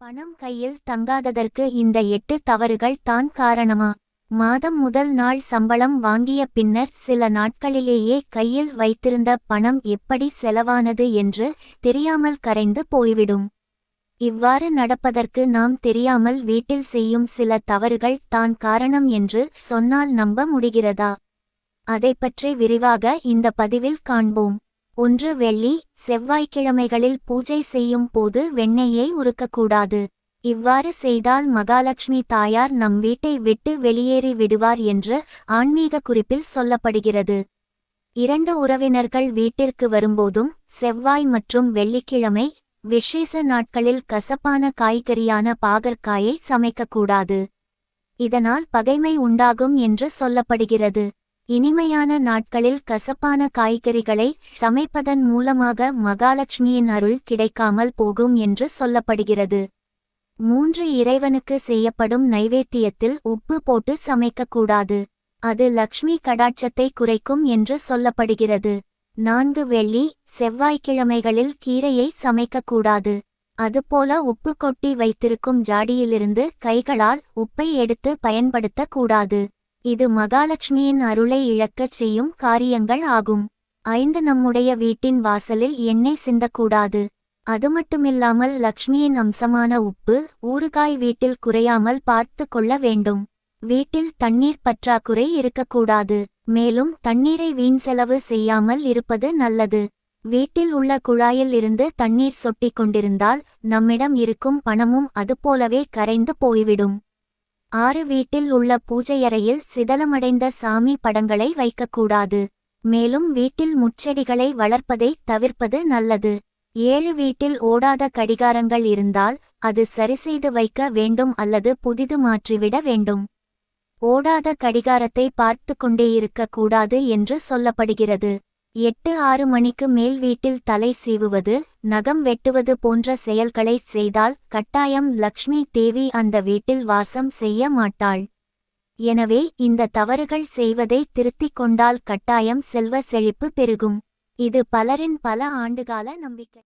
பணம் கையில் தங்காததற்கு இந்த எட்டு தவறுகள் தான் காரணமா? மாதம் முதல் நாள் சம்பளம் வாங்கிய பின்னர் சில நாட்களிலேயே கையில் வைத்திருந்த பணம் எப்படி செலவானது என்று தெரியாமல் கரைந்து போய்விடும். இவ்வாறு நடப்பதற்கு நாம் தெரியாமல் வீட்டில் செய்யும் சில தவறுகள் தான் காரணம் என்று சொன்னால் நம்ப முடிகிறதா? அதைப் பற்றி விரிவாக இந்த பதிவில் காண்போம். ஒன்று வெள்ளி செவ்வாய்க்கிழமைகளில் பூஜை செய்யும் போது வெண்ணெயை உருக்கக்கூடாது. இவ்வாறு செய்தால் மகாலட்சுமி தாயார் நம் வீட்டை விட்டு வெளியேறி விடுவார் என்று ஆன்மீக குறிப்பில் சொல்லப்படுகிறது. இரண்டு உறவினர்கள் வீட்டிற்கு வரும்போதும் செவ்வாய் மற்றும் வெள்ளிக்கிழமை விசேஷ நாட்களில் கசப்பான காய்கறியான பாகற்காயை சமைக்கக்கூடாது. இதனால் பகைமை உண்டாகும் என்று சொல்லப்படுகிறது. இனிமையான நாட்களில் கசப்பான காய்கறிகளை சமைப்பதன் மூலமாக மகாலட்சுமியின் அருள் கிடைக்காமல் போகும் என்று சொல்லப்படுகிறது. மூன்று இறைவனுக்கு செய்யப்படும் நைவேத்தியத்தில் உப்பு போட்டு சமைக்கக்கூடாது. அது லக்ஷ்மி கடாட்சத்தை குறைக்கும் என்று சொல்லப்படுகிறது. நான்கு வெள்ளி செவ்வாய்க்கிழமைகளில் கீரையை சமைக்கக்கூடாது. அதுபோல உப்பு கொட்டி வைத்திருக்கும் ஜாடியிலிருந்து கைகளால் உப்பை எடுத்து பயன்படுத்தக்கூடாது. இது மகாலட்சுமியின் அருளை இழக்கச் செய்யும் காரியங்கள் ஆகும். ஐந்து நம்முடைய வீட்டின் வாசலில் எண்ணெய் சிந்தக்கூடாது. அது மட்டுமில்லாமல் லக்ஷ்மியின் அம்சமான உப்பு ஊறுகாய் வீட்டில் குறையாமல் பார்த்து கொள்ள வேண்டும். வீட்டில் தண்ணீர் பற்றாக்குறை இருக்கக்கூடாது. மேலும் தண்ணீரை வீண் செலவு செய்யாமல் இருப்பது நல்லது. வீட்டில் உள்ள குழாயில் இருந்து தண்ணீர் சொட்டிக் கொண்டிருந்தால் நம்மிடம் இருக்கும் பணமும் அதுபோலவே கரைந்து போய்விடும். ஆறு வீட்டில் உள்ள பூஜையறையில் சிதலமடைந்த சாமி படங்களை வைக்கக்கூடாது. மேலும் வீட்டில் முச்செடிகளை வளர்ப்பதை தவிர்ப்பது நல்லது. ஏழு வீட்டில் ஓடாத கடிகாரங்கள் இருந்தால் அது சரிசெய்து வைக்க வேண்டும் அல்லது புதிது மாற்றிவிட வேண்டும். ஓடாத கடிகாரத்தை பார்த்து கொண்டே இருக்கக்கூடாது என்று சொல்லப்படுகிறது. எட்டு ஆறு மணிக்கு மேல் வீட்டில் தலை சீவுவது நகம் வெட்டுவது போன்ற செயல்களைச் செய்தால் கட்டாயம் லக்ஷ்மி தேவி அந்த வீட்டில் வாசம் செய்ய மாட்டாள். எனவே இந்த தவறுகள் செய்வதை திருத்திக் கொண்டால் கட்டாயம் செல்வ செழிப்பு பெருகும். இது பலரின் பல ஆண்டுகால நம்பிக்கை.